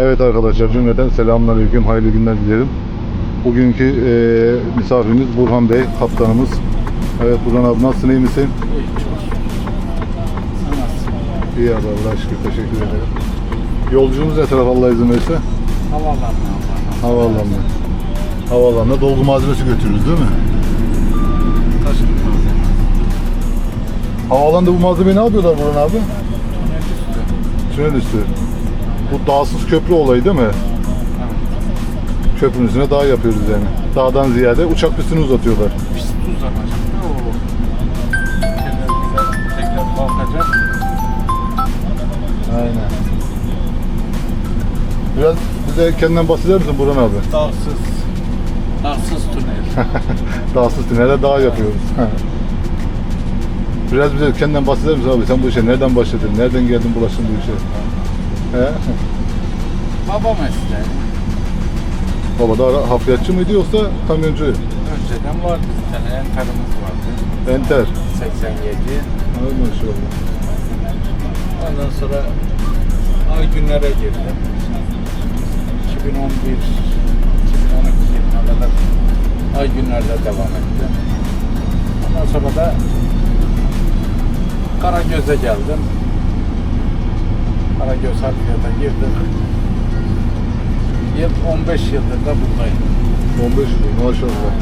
Evet arkadaşlar cümleten selamünaleyküm, hayırlı günler dilerim. Bugünkü eee misafirimiz Burhan Bey, kaptanımız. Evet Burhan abi nasılsın, iyi misin? İyi abi Allah'a şükür, teşekkür ederim. Yolculuğumuz ne taraf Allah izin verirse? Havaalanına. Havaalanına dolgu malzemesi götürürüz değil mi? Havaalanında bu malzemeyi ne yapıyorlar Burhan abi? Tünel üstü. Bu dağsız köprü olayı değil mi? Köprünün üstüne dağ yapıyoruz yani. Dağdan ziyade uçak pistini uzatıyorlar. Pist uzanacak. Oo. Tekrar kalkacak. Aynen. Biraz bize kendinden bahseder misin Burhan abi? Dağsız, dağsız tünel. Dağsız tünelde dağ yapıyoruz. Biraz bize kendinden bahseder misin abi? Sen bu işe nereden başladın? Nereden geldin bulaştın bu işe? Baba mesleği. Baba da hafriyatçı mıydı yoksa kamyoncu? Önceden vardı bir tane enterimiz vardı. Enter. 87. Ay maşallah. Ondan sonra ay günlere girdim. 2011, 2012 yılına kadar ay günlerde devam ettim. Ondan sonra da Karagöz'e geldim. Karagöz Harfiyat'a girdim. Yıl 15 yıldır da buradayım. 15 yıl maşallah.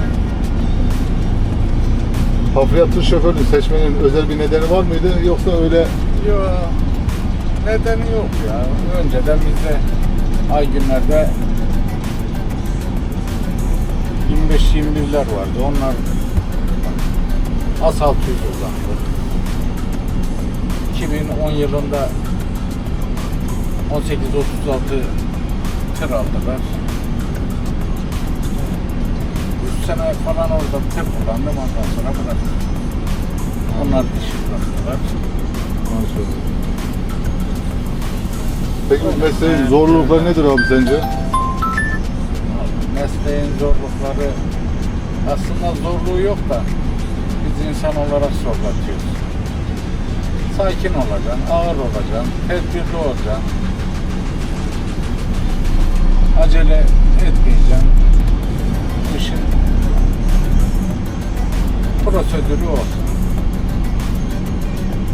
Hafriyatçı şoförünü seçmenin özel bir nedeni var mıydı yoksa öyle Yok, nedeni yok ya. Önceden bizde ay günlerde 25-21'ler vardı. Onlar asfalt yüz uzandı. 2010 yılında 1836 tır aldılar. 3 sene falan orada tır kullandım ondan sonra bıraktım. Onlar dişi bıraktılar. Peki bu mesleğin zorlukları nedir abi sence? mesleğin zorlukları aslında zorluğu yok da biz insan olarak zorlatıyoruz. Sakin olacaksın, ağır olacaksın, tedbirli olacaksın. Acele etmeyeceksin. Bu işin prosedürü olsun.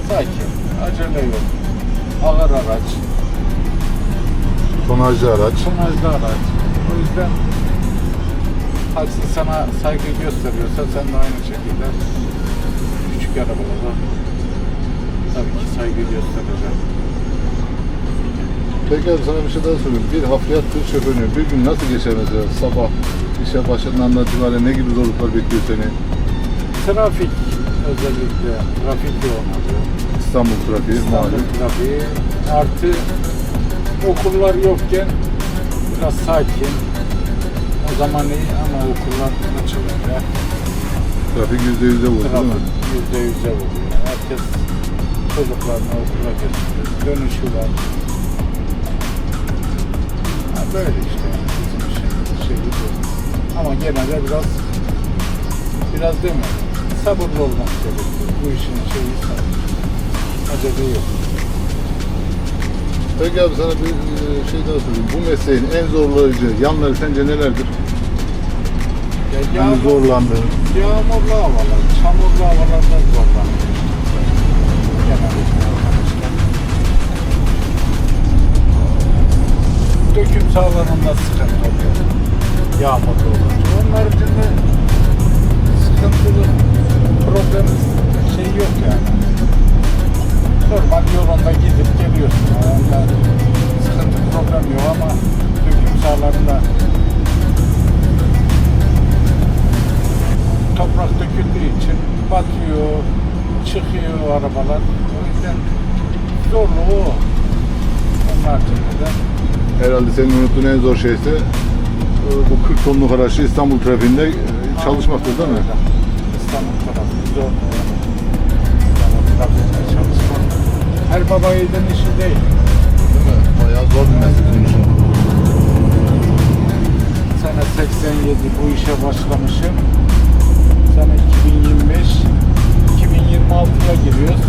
Sakin, acele yok. Ağır araç, Tonajlı araç. tonajlı araç. O yüzden taksi sana saygı gösteriyorsa sen de aynı şekilde küçük arabalara tabii ki saygı göstereceksin. Peki abi sana bir şey daha sorayım. Bir hafriyat tır şoförünü bir gün nasıl geçer mesela? Sabah işe başladığından itibaren ne gibi zorluklar bekliyor seni? Trafik özellikle trafik yoğun oluyor. İstanbul trafiği İstanbul malum. trafiği artı okullar yokken biraz sakin. O zaman iyi ama okullar açılınca Trafik yüzde yüze vurdu değil mi? Trafik yüzde yüze vuruyor. Herkes çocuklarını okula götürüyor. Dönüşü var. Böyle işte. Bizim şeyi bu. Ama gene de biraz biraz değil mi? Sabırlı olmak gerekiyor. Bu işin şeyi sabır. Acele yok. Peki abi sana bir e, şey daha sorayım. Bu mesleğin en zorlayıcı yanları sence nelerdir? Ya Yani yağmur, zorlandığın. yağmurlu havalar, çamurlu havalarda zorlanıyor. Döküm sahalarında sıkıntı oluyor. Yağmurlu olunca. Onun haricinde sıkıntılı problem şey yok yani. Normal yolunda gidip geliyorsun. Yani sıkıntı problem yok ama döküm sahalarında toprak döküldüğü için batıyor, çıkıyor arabalar. O yüzden zorluğu o. Onun haricinde de Herhalde senin unuttuğun en zor şeyse e, bu 40 tonluk araçlı İstanbul trafiğinde e, çalışmaktır değil mi? İstanbul zor. İstanbul trafiğinde çalışmak. Her baba yiğidin işi değil. Değil mi? Bayağı zor bir meslek. Sene 87 bu işe başlamışım. Sene 2025 2026'ya giriyoruz.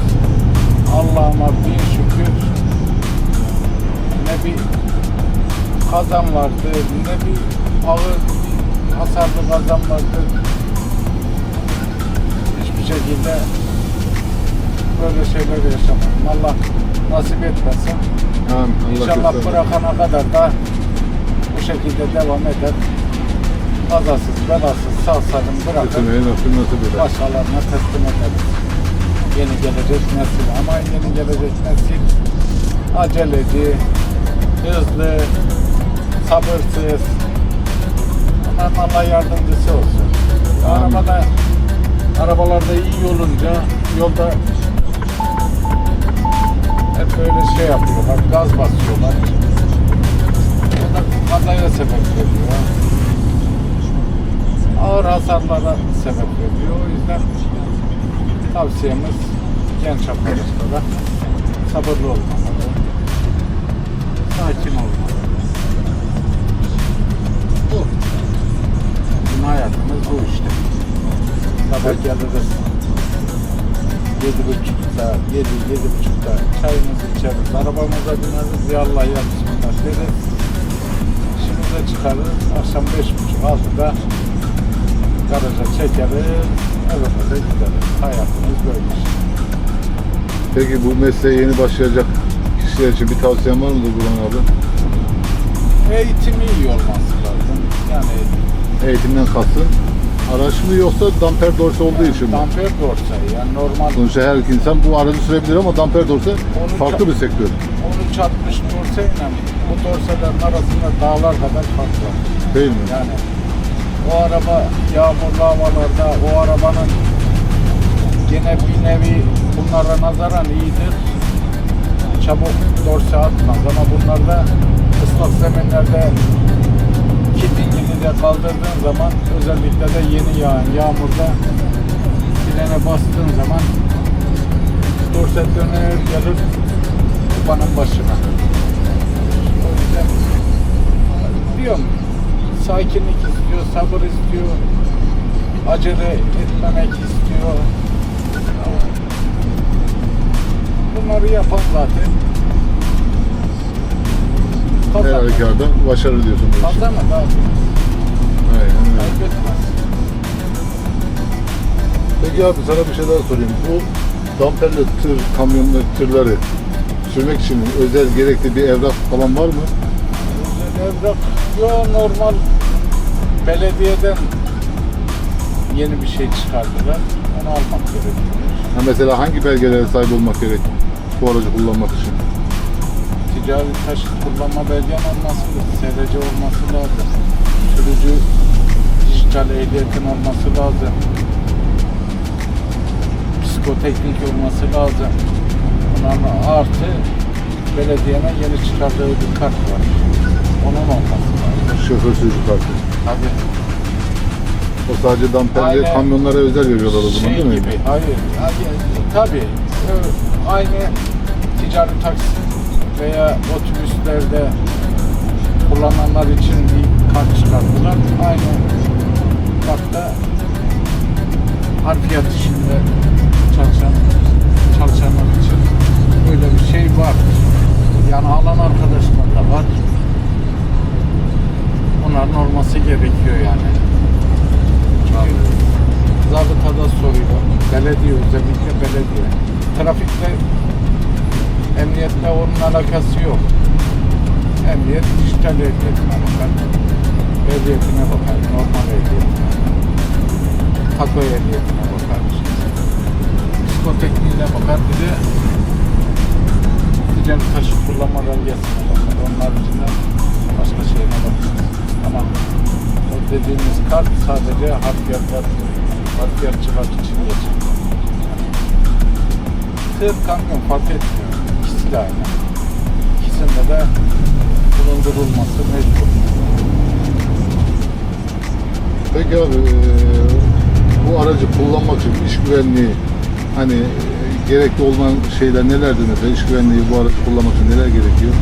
Allah'ıma bin şükür ne bir kazan vardı, ne bir ağır hasarlı kazan vardı. Hiçbir şekilde böyle şeyler yaşamadım. Allah nasip etmesin. Amin. Allah İnşallah bırakana kadar da bu şekilde devam eder. Kazasız, belasız, sağ salim bırakır. Getirmeyi nasip nasip eder. Başkalarına teslim ederiz. Yeni gelecek nesil ama yeni gelecek nesil aceleci, hızlı, sabırsız. Onların Allah yardımcısı olsun. Amin. Arabada, arabalarda iyi olunca yolda hep böyle şey yapıyorlar, gaz basıyorlar. O da kazaya sebep veriyor. Ağır hasarlara sebep veriyor. O yüzden tavsiyemiz genç arkadaşlara sabırlı olmaları, sakin olmaları. Geliriz. Yedi buçukta, yedi, yedi buçukta çayımızı içeriz, arabamıza bineriz, ya Allah ya Bismillah deriz. İşimize çıkarız, akşam beş buçuk, altıda garaja çekeriz, evimize gideriz. Hayatımız böyle işte. Peki bu mesleğe yeni başlayacak kişiler için bir tavsiyen var mıdır Burhan abi? Eğitimi iyi olması lazım. Yani Eğitimden kastın araç mı yoksa damper dorse olduğu için mi? damper dorsa yani normal Sonuçta her insan bu aracı sürebilir ama damper dorse Onu farklı bir sektör. 13-60 dorsayla bu dorselerin arasında dağlar kadar fark var. Değil mi? Yani o araba yağmurlu havalarda o arabanın gene bir nevi bunlara nazaran iyidir. Çabuk dorse atmaz ama bunlarda ıslak zeminlerde kilitini de kaldırdığın zaman özellikle de yeni yağan yağmurda frene bastığın zaman dorse döner gelir kupanın başına. O yüzden diyorum sakinlik istiyor, sabır istiyor, acele etmemek istiyor. Bunları yapan zaten Her halükarda başarı diyorsun bu işi. Kazanır Peki abi sana bir şey daha sorayım. Bu damperli tır, kamyonlu tırları sürmek için özel gerekli bir evrak falan var mı? Özel evrak yo normal belediyeden yeni bir şey çıkardılar. Onu almak gerekiyor. Ha mesela hangi belgelere sahip olmak gerek bu aracı kullanmak için? Ticari taşıt kullanma belgen olması, SRC olması lazım. Sürücü dijital ehliyetin olması lazım. Psikoteknik olması lazım. Bunların artı belediyenin yeni çıkardığı bir kart var. Onun olması lazım. Şoför sürücü kartı. Tabii. O sadece damperli Aynen. kamyonlara özel veriyorlar o zaman şey değil mi? gibi, hayır. hayır tabii. Aynı ticari taksi veya otobüslerde kullananlar için bir kart çıkarttılar. Aynı kartta harfiyat işinde çalışan çalışanlar için böyle bir şey var. Yani alan arkadaşlar da var. Onların olması gerekiyor yani. Çünkü zabıtada soruyor. Belediye özellikle belediye. Trafikte emniyetle onun alakası yok. Emniyet dijital bakar. Ehliyetine bakar. Normal ehliyetine. Tato ehliyetine bakar. Psikotekniğine bakar. Bir de ticari taşıt kullanma belgesine bakar. Onlar için başka şeyine bakar. Ama o dediğimiz kart sadece harfiyatlar, harfiyatçılar için geçerli. Tır, kamyon fark etmiyor. İkisi de aynı. İkisinde de bulundurulması mecbur. Peki abi eee, bu aracı kullanmak için iş güvenliği hani eee, gerekli olan şeyler nelerdir mesela iş güvenliği bu aracı kullanmak için neler gerekiyor?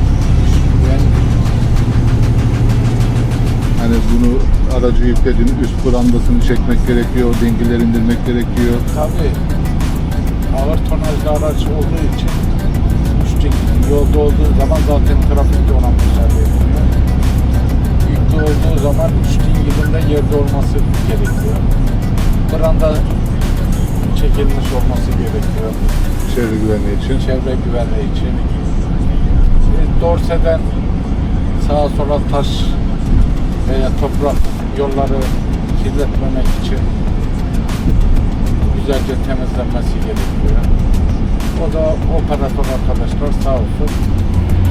Hani bunu aracı yüklediğin üst brandasını çekmek gerekiyor, dengeleri indirmek gerekiyor. tabii ağır tonajlı araç olduğu için üç teknik yolda olduğu zaman zaten gerekiyor. Branda çekilmiş olması gerekiyor. Çevre güvenliği için. Çevre güvenliği için. E, Dorse'den sağa sola taş veya toprak yolları kirletmemek için güzelce temizlenmesi gerekiyor. O da operatör arkadaşlar sağ olsun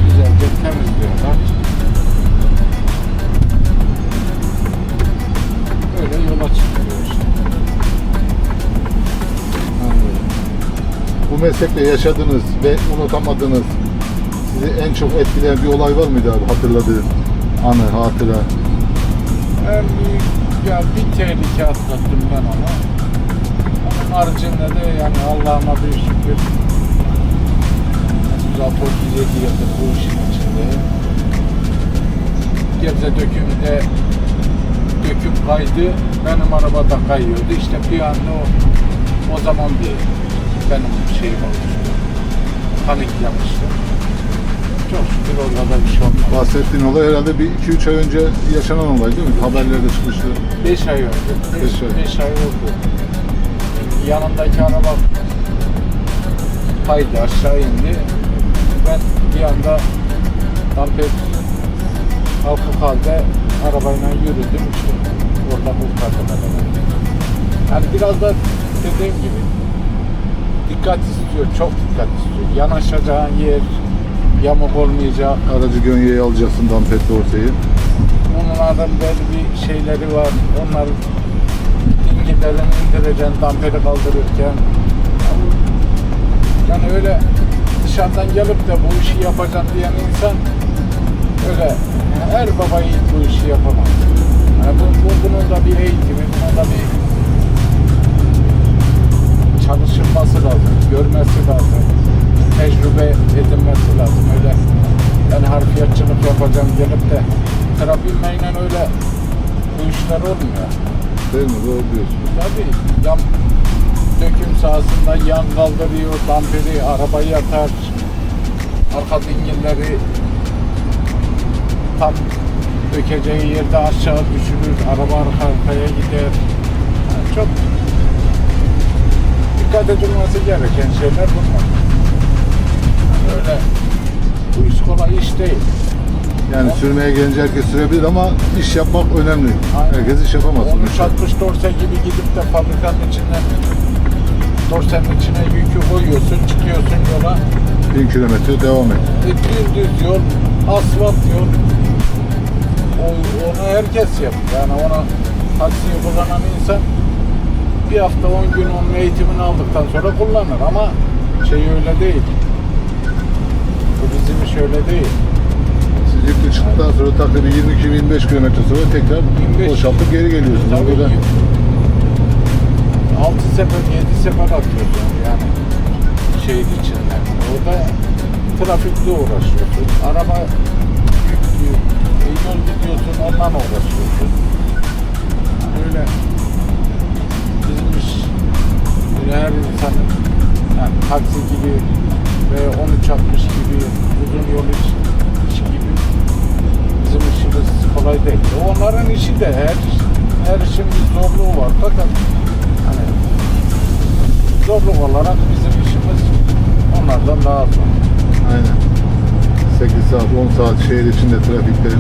güzelce temizliyorlar. Böyle yola çıkıyor işte. Anladım. Bu meslekte yaşadığınız ve unutamadığınız sizi en çok etkileyen bir olay var mıydı abi hatırladığın anı, hatıra? En büyük ya bir tehlike atlattım ben ama onun haricinde de yani Allah'ıma bir şükür 37 yıldır bu işin içindeyim. Gebze dökümde döküm kaydı benim arabada kayıyordu işte bir anda o, o zaman bir benim şeyim olmuştu. Paniklemiştim. Çok şükür orada da bir şey olmadı. Bahsettiğin olay herhalde bir 2-3 ay önce yaşanan olay değil mi? Haberlerde çıkmıştı. 5 ay önce. 5 Beş ay. beş ay oldu. Yanındaki araba kaydı aşağı indi. Ben bir anda damper kalkık halde arabayla yürüdüm işte. Kurtardım adamı. Yani biraz da dediğim gibi dikkat istiyor, çok dikkat istiyor. Yanaşacağın yer yamuk olmayacak. Aracı gönyeye alacaksın dampet dorseyi. Onların belli bir şeyleri var. Onlar dingillerini indireceksin, damperi kaldırırken. Yani öyle dışarıdan gelip de bu işi yapacağım diyen insan öyle her baba yiğit bu işi yapamaz. Yani bu, bu, bunun da bir eğitimi, bunun da bir çalışılması lazım, görmesi lazım, tecrübe edinmesi lazım. Öyle ben harfiyatçılık yapacağım gelip de trafikmeyle öyle bu işler olmuyor. Değil mi? Doğru diyorsun. Tabii yan döküm sahasında yan kaldırıyor, damperi, arabayı yatar, arka dingilleri tam dökeceği yerde aşağı düşürür, araba arka arkaya gider. Yani çok dikkat edilmesi gereken şeyler bunlar. Yani öyle bu iş kolay iş değil. Yani sürmeye gelince herkes sürebilir ama iş yapmak önemli. Aynen. Herkes iş yapamaz. sonuçta. 13-60 dorse gibi gidip de fabrikanın içinden dorsenin içine yükü koyuyorsun, çıkıyorsun yola. 1000 kilometre devam et. E, düz yol, asfalt yol. Onu herkes yapıyor. Yani ona taksiyi kullanan insan bir hafta 10 gün onun eğitimini aldıktan sonra kullanır ama şey öyle değil. Bu bizim iş öyle değil. Siz yüklü çıktıktan sonra takribi 22-25 kilometre sonra tekrar 25 boşaltıp geri geliyorsunuz. Tabii Böyle 6 sefer, 7 sefer atıyorsun yani şehir içinde. Orada trafikle uğraşıyorsun. Araba yol gidiyorsun ondan uğraşıyorsun. Öyle bizim iş böyle her insanın yani taksi gibi ve 1360 gibi uzun yol iş, işi gibi bizim işimiz kolay değil. Onların işi de her her işin bir zorluğu var fakat hani zorluk olarak bizim işimiz onlardan daha zor. Aynen. 8 saat, 10 saat şehir içinde trafikte,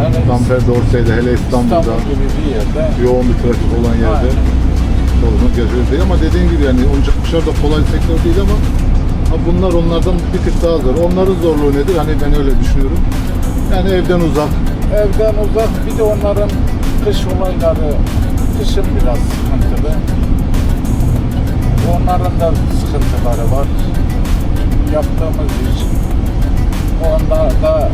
Hele Damper Dorsey'de, hele İstanbul'da İstanbul gibi bir yerde yoğun bir trafik olan yerde gerçekten değil ama dediğin gibi yani oyuncakmışlar da kolay sektör değil ama ha bunlar onlardan bir tık daha zor. Onların zorluğu nedir? Hani ben öyle düşünüyorum. Yani evden uzak. evden uzak bir de onların kış olayları kışın biraz sıkıntılı. Onların da sıkıntıları var. Yaptığımız iş onda da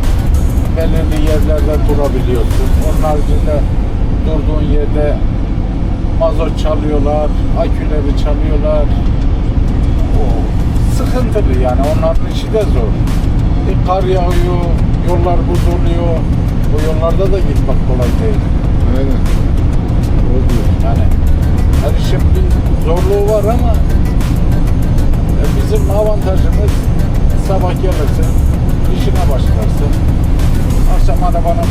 belirli yerlerde durabiliyorsun. Onun haricinde durduğun yerde mazot çalıyorlar, aküleri çalıyorlar. O sıkıntılı yani onların işi de zor. E, kar yağıyor, yollar buz oluyor. O yollarda da gitmek kolay değil. Aynen. Diyorsun. Yani her işin bir zorluğu var ama e, bizim avantajımız sabah gelirsin, işine başlarsın. Akşam arabanın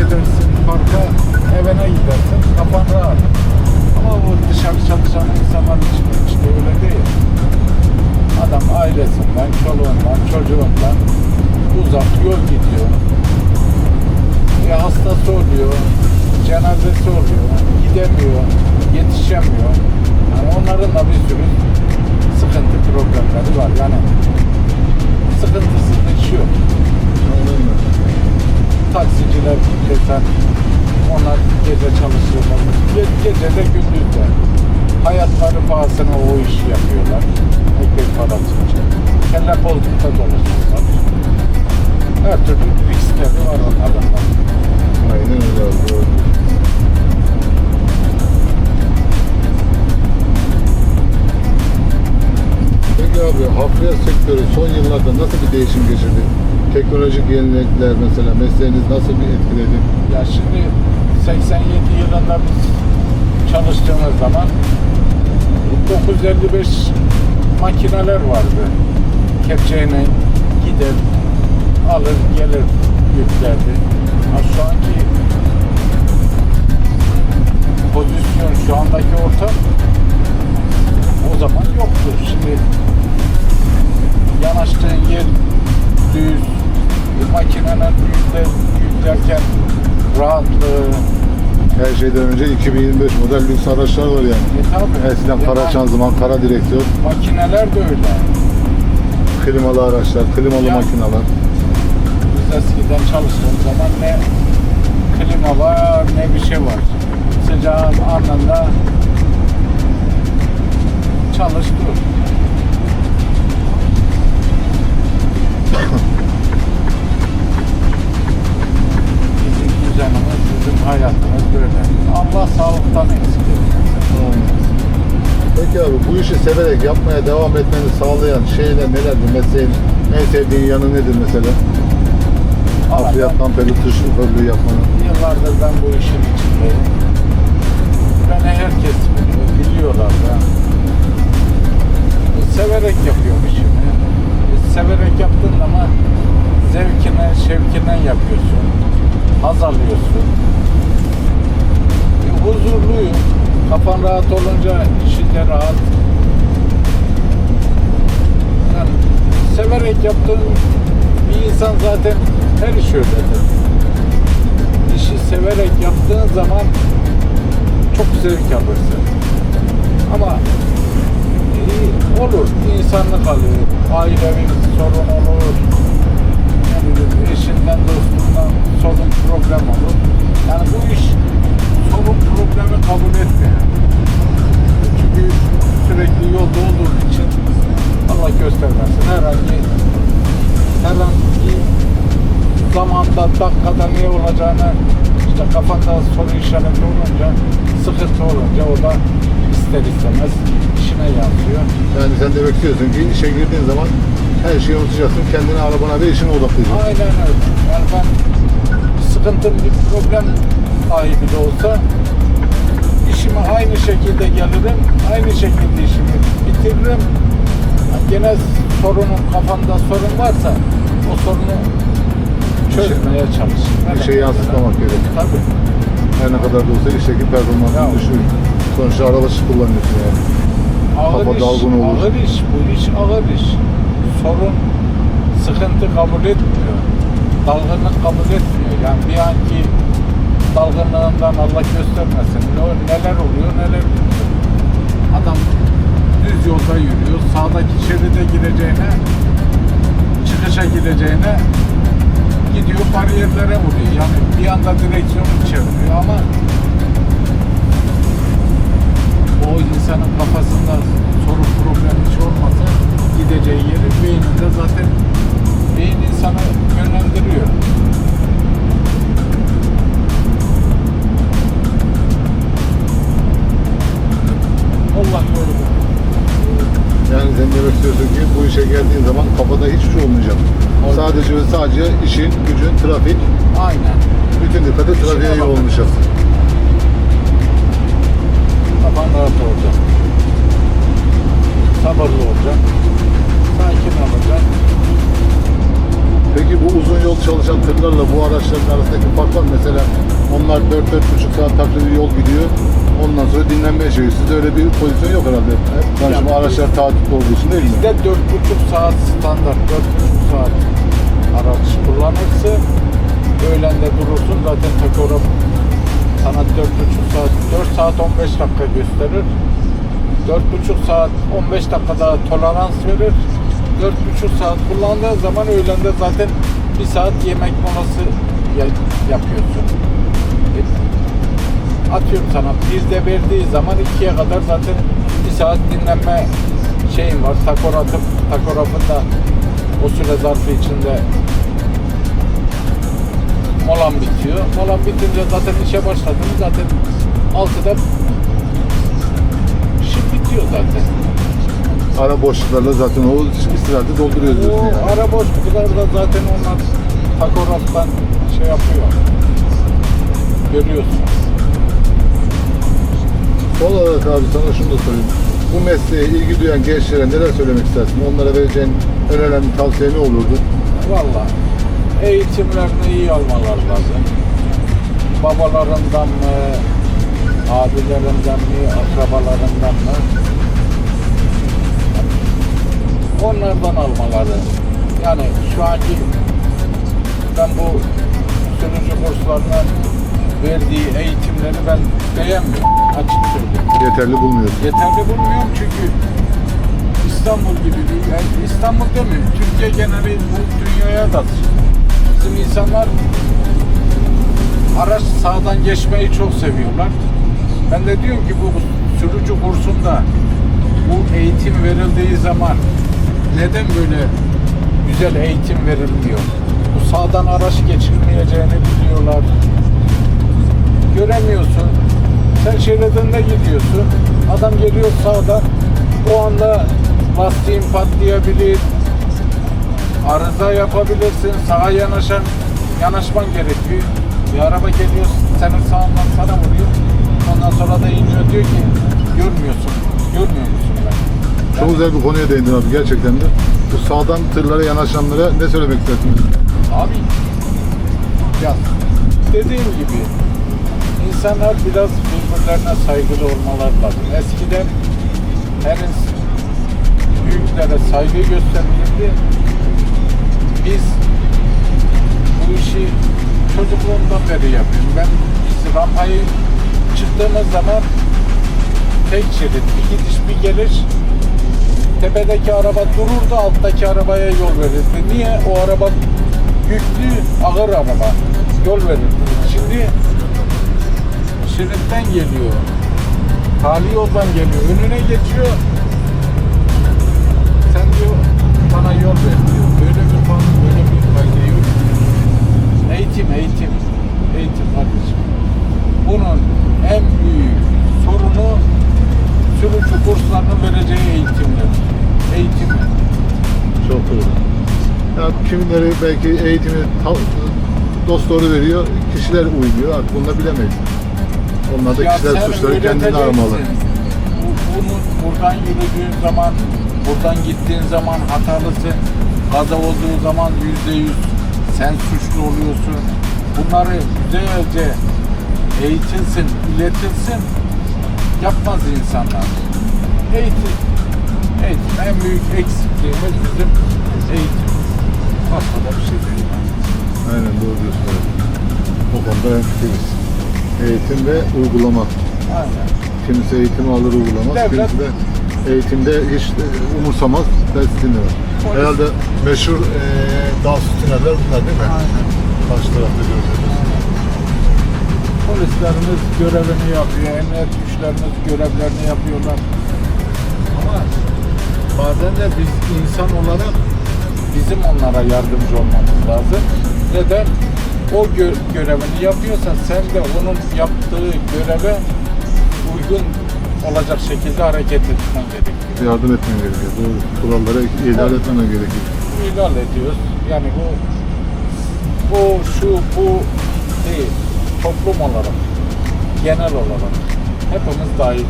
edersin parka evine gidersin kafan rahat. Ama bu dışarı çalışan insanlar için işte öyle değil. Adam ailesinden, çoluğundan, çocuğundan uzak yol gidiyor. Ya hastası oluyor, cenazesi oluyor, gidemiyor, yetişemiyor. Yani onların da bir sürü sıkıntı problemleri var. Yani sıkıntısız iş yok. Anladın mı? Taksiciler desen onlar gece çalışıyorlar. Ge- gece de gündüz de. Hayatları pahasına o işi yapıyorlar. Ekmek parası için. Kelle koltukta dolaşıyorlar. Her türlü riskleri var onların da. Aynen öyle doğru. Peki abi hafriyat sektörü son yıllarda nasıl bir değişim geçirdi? Teknolojik yenilikler mesela mesleğiniz nasıl bir etkiledi? Ya şimdi 87 yılında biz çalıştığımız zaman 955 makineler vardı. Kepçeyle gider, alır, gelir yüklerdi. Ha şu anki pozisyon, şu andaki ortam o zaman yoktu. Şimdi yanaştığın yer düz, makineler yükler, yüklerken rahatlığı, Her şeyden önce 2025 model lüks araçlar var yani. E tabii. Eskiden Ya kara şanzıman, kara direksiyon, Makineler de öyle. klimalı araçlar, klimalı Ya. makineler. Biz eskiden çalıştığımız zaman ne klima var ne bir şey var. Sıcağın anında çalış Bizim düzenimiz, bizim hayatımız böyle. Allah sağlıktan eksik etmesin. Peki abi bu işi severek yapmaya devam etmeni sağlayan şeyler nelerdir? Mesleğin en sevdiğin yanı nedir mesela? Ama Hafriyattan beri tır şoförlüğü yapmanın. Yıllardır ben bu işin içindeyim. Beni herkes biliyor, biliyorlar da. Severek yapıyorum işimi. Severek yaptığın zaman zevkine, şevkine yapıyorsun. Haz alıyorsun. E, huzurluyum. Kafan rahat olunca işinde rahat. Yani severek yaptığın bir insan zaten her iş öyledir işi severek yaptığın zaman çok zevk alırsın. Ama ailevi sorun olur, ne bileyim, eşinden, dostundan sorun, problem olur. Yani bu iş sorun, problemi kabul etmiyor. Çünkü sürekli yolda olduğun için Allah göstermesin herhangi herhangi zamanda, dakikada ne olacağını işte kafanda soru işareti olunca, sıkıntı olunca o da ister istemez işine yansıyor. Yani sen demek istiyorsun ki işe girdiğin zaman her şeyi unutacaksın. Kendini arabana ve işine odaklayacaksın. Aynen öyle. Yani ben sıkıntım, bir problem dahi bile olsa işime aynı şekilde gelirim, aynı şekilde işimi bitiririm. Yani gene sorunun kafanda sorun varsa o sorunu çözmeye çalışırım. Bir şey yansıtmamak gerekiyor. Tabii. Her ne kadar da olsa işteki performansın Ya. düşüyor. Sonuçta araba kullanıyorsun yani. Ağır Kafa iş, dalgın olur. ağır iş, bu iş ağır iş. Sorun, sıkıntı kabul etmiyor. Dalgınlık kabul etmiyor. Yani bir anki dalgınlığından Allah göstermesin. Ne- Neler oluyor, neler oluyor. Adam düz yolda yürüyor. Sağdaki şeride gireceğine, çıkışa gireceğine gidiyor bariyerlere vuruyor. Yani bir anda direksiyonu çeviriyor ama o insanın kafasında sorun problem hiç olmasa gideceği yeri beyninde zaten Bizde 4,5 saat standart, 4,5 saat araç kullanırsın. Öğlende durursun zaten takora sana 4,5 saat, 4 saat 15 dakika gösterir. 4,5 saat 15 dakika daha tolerans verir. 4,5 saat kullandığın zaman öğlende zaten 1 saat yemek molası ya- yapıyorsun. Atıyorum sana bir de verdiği zaman ikiye kadar zaten bir saat dinlenme şeyin var. Takor atıp takografın da o süre zarfı içinde molan bitiyor. Molan bitince zaten işe başladın. Zaten 6'da işi bitiyor zaten. Ara boşluklarla zaten o istirahati dolduruyoruz O yani. ara boşluklarda zaten onlar takograftan şey yapıyor. Görüyorsun. Son olarak abi sana şunu da sorayım. Bu mesleğe ilgi duyan gençlere neler söylemek istersin? Onlara vereceğin en önemli tavsiye ne olurdu? Valla eğitimlerini iyi almalar lazım. Babalarından mı, abilerinden mi, akrabalarından mı? Onlardan almaları. Yani şu anki ben bu sürücü kurslarının verdiği eğitimleri ben beğenmiyorum. Açık söyleyeyim. Yeterli bulmuyorsun. Yeterli bulmuyorum çünkü İstanbul gibi bir yani İstanbul demiyorum. Türkiye geneli bu dünyaya da bizim insanlar araç sağdan geçmeyi çok seviyorlar. Ben de diyorum ki bu sürücü kursunda bu eğitim verildiği zaman neden böyle güzel eğitim verilmiyor? Bu sağdan araç geçirmeyeceğini biliyorlar göremiyorsun. Sen şeridinde gidiyorsun. Adam geliyor sağdan. O anda lastiğin patlayabilir. Arıza yapabilirsin. Sağa yanaşan yanaşman gerekiyor. Bir araba geliyor senin sağından sana vuruyor. Ondan sonra da iniyor diyor ki görmüyorsun. Görmüyor musun ben? Çok güzel bir konuya değindin abi gerçekten de. Bu sağdan tırlara yanaşanlara ne söylemek istersin? Abi ya dediğim gibi insanlar biraz birbirlerine saygılı olmalar lazım. Eskiden her büyüklere saygı gösterilirdi. Biz bu işi çocukluğumdan beri yapıyorum. Ben biz rampayı çıktığımız zaman tek şerit, bir gidiş bir geliş tepedeki araba dururdu, alttaki arabaya yol verirdi. Niye? O araba yüklü, ağır araba. Yol verirdi. Şimdi şeritten geliyor. Tali yoldan geliyor. Önüne geçiyor. Sen diyor bana yol ver diyor. Böyle bir kanun, böyle bir kaydı yok. Eğitim, eğitim. Eğitim kardeşim. Bunun en büyük sorunu sürücü kurslarının vereceği eğitimler. Eğitim. Çok doğru. Ya kimileri belki eğitimi dost doğru veriyor, kişiler uymuyor. Artık bunu da bilemeyiz. Onlar da kişiler suçları öğreteceksin. aramalı. Bu, bunu buradan yürüdüğün zaman, buradan gittiğin zaman hatalısın. Kaza olduğu zaman yüzde yüz sen suçlu oluyorsun. Bunları güzelce eğitilsin, iletilsin. Yapmaz insanlar. Eğitim. Eğitim. En büyük eksikliğimiz bizim eğitim. Başka da bir şey değil. Aynen doğru diyorsun. O konuda hemfikiriz. Eğitim ve uygulama. Aynen. Kimisi eğitimi alır uygulamaz, Devlet- kimisi de eğitimde hiç e, umursamaz, ders dinlemez. Polis- Herhalde meşhur e, dağ sütuneler bunlar değil mi? Aynen. Karşı tarafta gördüğümüz. Polislerimiz görevini yapıyor, emniyet güçlerimiz görevlerini yapıyorlar. Ama bazen de biz insan olarak bizim onlara yardımcı olmamız lazım. Neden? O gö- görevini yapıyorsa sen de onun yaptığı göreve uygun olacak şekilde hareket etmen gerekiyor. Yardım etmen gerekiyor. Doğru. Kurallara ihlal etmemen gerekiyor. İhlal ediyoruz. Yani bu bu şu bu değil. Toplum olarak, genel olarak hepimiz dahiliz.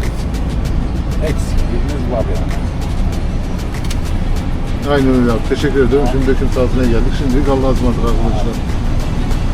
Eksikliğimiz var yani. Aynen öyle abi. Teşekkür ederim. Şimdi döküm saatine geldik. Şimdi Allah'a ısmarladık arkadaşlar.